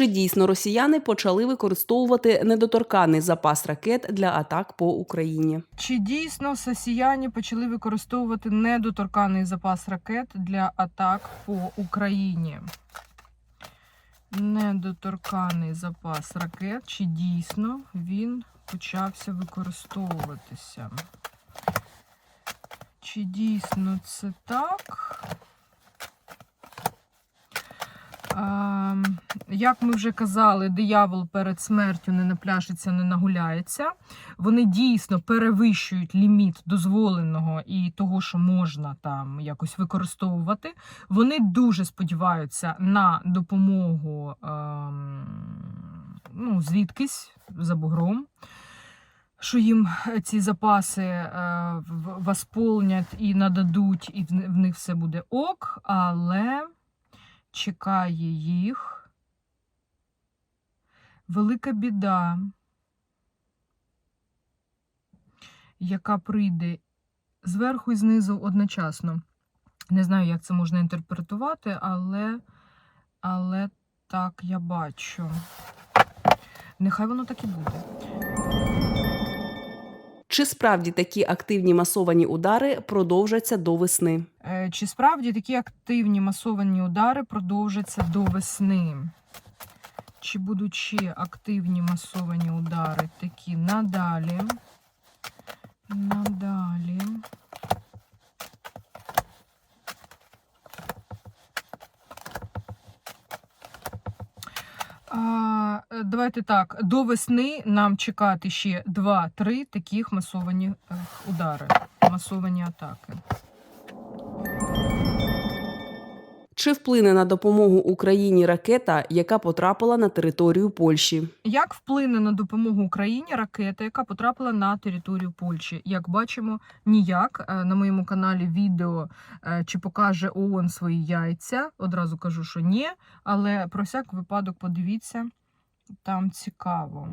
Чи дійсно росіяни почали використовувати недоторканий запас ракет для атак по Україні? Чи дійсно росіяни почали використовувати недоторканий запас ракет для атак по Україні? Недоторканий запас ракет, чи дійсно він почався використовуватися? Чи дійсно це так? А, як ми вже казали, диявол перед смертю не напляшиться, не нагуляється. Вони дійсно перевищують ліміт дозволеного і того, що можна там якось використовувати. Вони дуже сподіваються на допомогу ем, ну, звідкись за бугром. Що їм ці запаси е, восполнять і нададуть, і в них все буде ок, але чекає їх велика біда, яка прийде зверху і знизу одночасно. Не знаю, як це можна інтерпретувати, але, але так я бачу. Нехай воно так і буде. Чи справді такі активні масовані удари продовжаться до весни? Е, Чи справді такі активні масовані удари продовжаться до весни? Чи будуть ще активні масовані удари такі надалі? Надалі. А, е, давайте так. До весни нам чекати ще 2-3 таких масовані е, удари, масовані атаки. Чи вплине на допомогу Україні ракета, яка потрапила на територію Польщі? Як вплине на допомогу Україні ракета, яка потрапила на територію Польщі? Як бачимо, ніяк Е, на моєму каналі відео е, чи покаже ООН свої яйця. Одразу кажу, що ні, але про всяк випадок подивіться, там цікаво.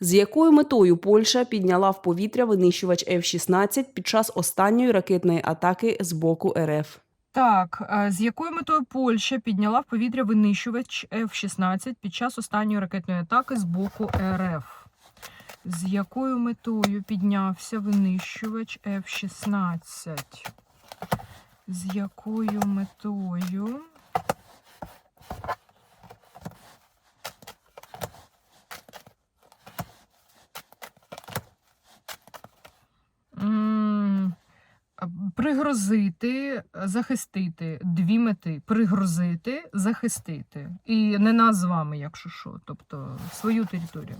З якою метою Польща підняла в повітря винищувач F-16 під час останньої ракетної атаки з боку РФ? Так, е, з якою метою Польща підняла в повітря винищувач F-16 під час останньої ракетної атаки з боку РФ? З якою метою піднявся винищувач F-16? З якою метою? Пригрозити, захистити. Дві мети. Пригрозити, захистити. І не нас з вами, якщо що. Тобто свою територію.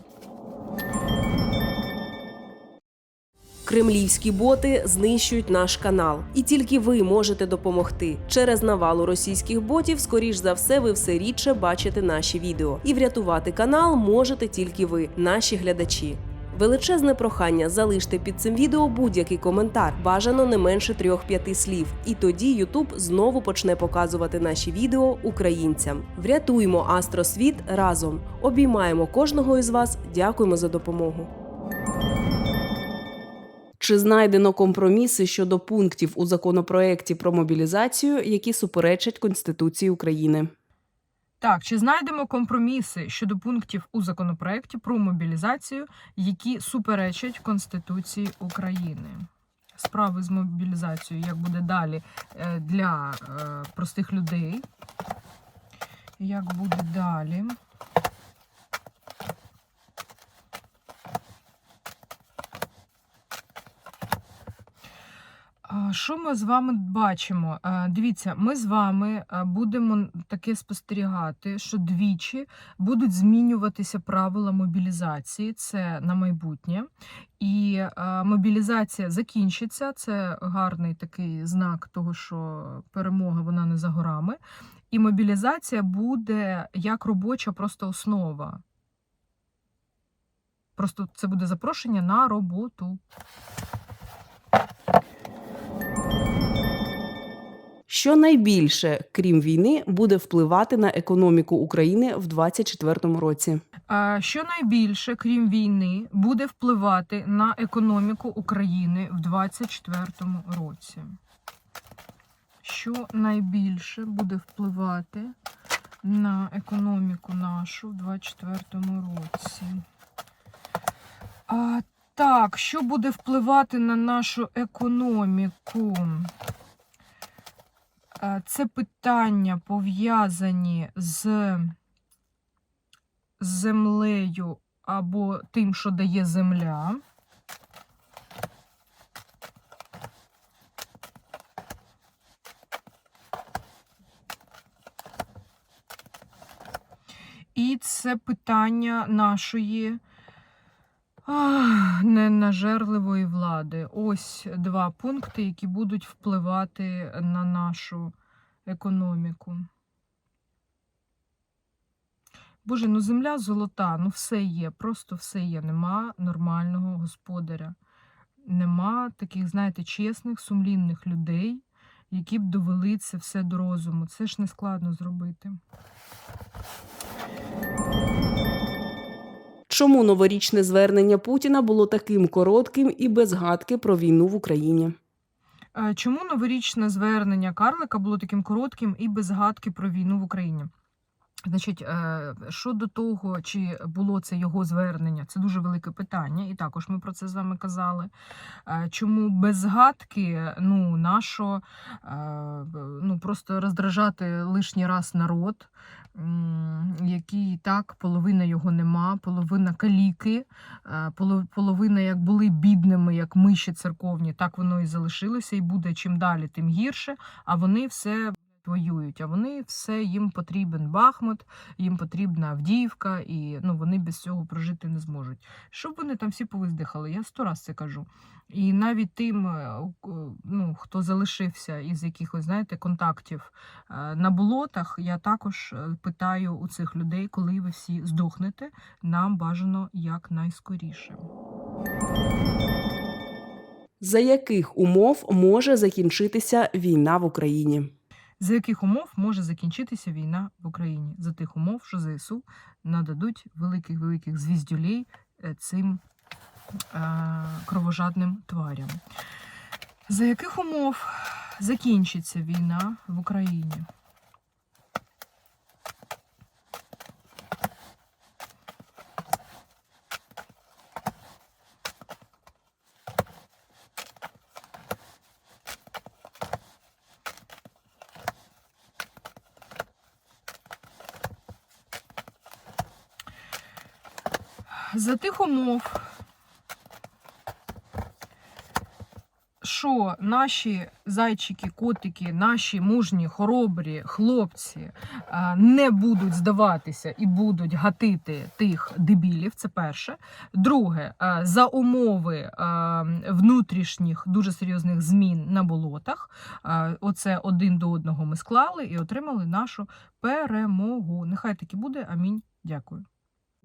Кремлівські боти знищують наш канал, і тільки ви можете допомогти. Через навалу російських ботів, скоріш за все, ви все рідше бачите наші відео. І врятувати канал можете тільки ви, наші глядачі. Величезне прохання залиште під цим відео будь-який коментар, бажано не менше трьох-п'яти слів. І тоді Ютуб знову почне показувати наші відео українцям. Врятуймо Астросвіт разом. Обіймаємо кожного із вас. Дякуємо за допомогу. Чи знайдено компроміси щодо пунктів у законопроекті про мобілізацію, які суперечать Конституції України? Так, чи знайдемо компроміси щодо пунктів у законопроекті про мобілізацію, які суперечать Конституції України? Справи з мобілізацією, як буде далі е, для е, простих людей? Як буде далі? Що ми з вами бачимо? Е, Дивіться, ми з вами е, будемо таке спостерігати, що двічі будуть змінюватися правила мобілізації. Це на майбутнє. І е, мобілізація закінчиться. Це гарний такий знак того, що перемога вона не за горами. І мобілізація буде як робоча просто основа. Просто це буде запрошення на роботу. Що найбільше, крім війни, буде впливати на економіку України в 2024 році? Що найбільше, крім війни, буде впливати на економіку України в 2024 році? Що найбільше буде впливати на економіку нашу в 2024 році. А, так, що буде впливати на нашу економіку? А, Це питання пов'язані з землею або тим, що дає земля. І це питання нашої ах, ненажерливої влади. Ось два пункти, які будуть впливати на нашу економіку. Боже, ну земля золота, ну все є, просто все є. Нема нормального господаря. Нема таких, знаєте, чесних, сумлінних людей, які б довели це все до розуму. Це ж не складно зробити. Чому новорічне звернення Путіна було таким коротким і без гадки про війну в Україні? Е, Чому новорічне звернення Карлика було таким коротким і без гадки про війну в Україні? Значить, е, щодо того, чи було це його звернення, це дуже велике питання, і також ми про це з вами казали. Е, Чому без згадки, ну, нашо е, ну, просто роздражати лишній раз народ, який так, половина його нема, половина каліки, половина як були бідними, як миші церковні, так воно і залишилося, і буде чим далі, тим гірше. А вони все воюють, а вони все їм потрібен Бахмут, їм потрібна Авдіївка, і ну вони без цього прожити не зможуть. Щоб вони там всі повиздихали, я сто раз це кажу. І навіть тим, е, ну, хто залишився із якихось, знаєте, контактів е, на болотах, я також е, питаю у цих людей, коли ви всі здохнете, нам бажано якнайскоріше. За яких умов може закінчитися війна в Україні? За яких умов може закінчитися війна в Україні? За тих умов, що ЗСУ нададуть великих великих звіздюлей е, цим е, кровожадним тварям. За яких умов закінчиться війна в Україні? За тих умов, що наші зайчики, котики, наші мужні, хоробрі хлопці не будуть здаватися і будуть гатити тих дебілів, це перше. Друге, за умови внутрішніх дуже серйозних змін на болотах, оце один до одного ми склали і отримали нашу перемогу. Нехай таки буде. Амінь. Дякую.